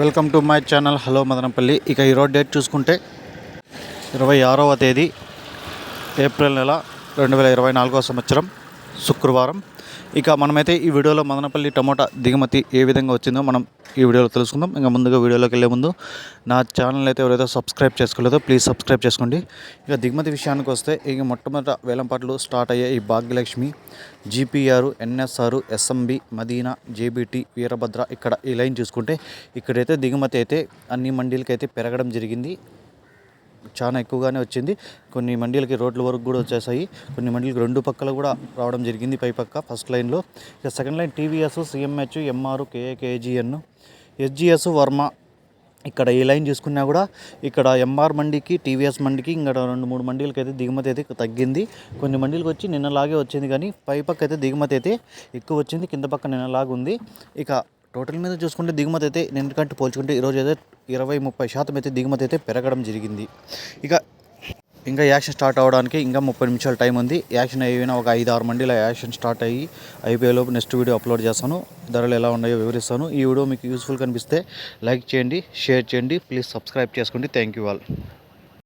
Welcome to my channel. Hello Madanapalle. ఇక ఈరోజు date చూసుకుంటే ఇరవై ఆరవ తేదీ ఏప్రిల్ నెల రెండు వేల ఇరవై నాలుగవ సంవత్సరం. శుక్రవారం. ఇక మనమైతే ఈ వీడియోలో మదనపల్లి టమోటా దిగుమతి ఏ విధంగా వచ్చిందో మనం ఈ వీడియోలో తెలుసుకుందాం. ఇంకా ముందుగా వీడియోలోకి వెళ్ళే ముందు నా ఛానల్ అయితే ఎవరైతే సబ్స్క్రైబ్ చేసుకోలేదో ప్లీజ్ సబ్స్క్రైబ్ చేసుకోండి. ఇక దిగుమతి విషయానికి వస్తే ఇక మొట్టమొదట వేలంపాట్లు స్టార్ట్ అయ్యే ఈ Bhagyalakshmi GPR NSR SMB Madina JBT Veerabhadra ఇక్కడ ఈ లైన్ చూసుకుంటే ఇక్కడైతే దిగుమతి అయితే అన్ని మండీలకైతే పెరగడం జరిగింది. చాలా ఎక్కువగానే వచ్చింది. కొన్ని మండీలకి రోడ్ల వరకు కూడా వచ్చేసాయి. కొన్ని మండీలకి రెండు పక్కల కూడా రావడం జరిగింది పై పక్క ఫస్ట్ లైన్లో. ఇక second line TVS CMH MR KAKGN SGS Varma ఇక్కడ ఏ లైన్ చూసుకున్నా కూడా ఇక్కడ ఎంఆర్ మండికి టీవీఎస్ మండికి ఇంకా రెండు మూడు మండీలకి అయితే దిగుమతి అయితే తగ్గింది. కొన్ని మండీలకు వచ్చి నిన్నలాగే వచ్చింది కానీ పై పక్క అయితే దిగుమతి అయితే ఎక్కువ వచ్చింది. కింద పక్క నిన్నలాగా ఉంది ఇక టోటల్ మీద చూసుకుంటే దిగుమతి అయితే నిన్నకంటే పోల్చుకుంటే ఈరోజు అయితే ఇరవై ముప్పై శాతం అయితే దిగుమతి అయితే పెరగడం జరిగింది. ఇక ఇంకా యాక్షన్ స్టార్ట్ అవ్వడానికి ఇంకా ముప్పై నిమిషాలు టైం ఉంది. యాక్షన్ అయిపోయిన ఒక ఐదు ఆరు మండీల యాక్షన్ స్టార్ట్ అయ్యి అయిపోయేలోపు నెక్స్ట్ వీడియో అప్లోడ్ చేస్తాను. ధరలు ఎలా ఉన్నాయో వివరిస్తాను. ఈ వీడియో మీకు యూస్ఫుల్ కనిపిస్తే లైక్ చేయండి షేర్ చేయండి. ప్లీజ్ సబ్స్క్రైబ్ చేసుకోండి. Thank you all.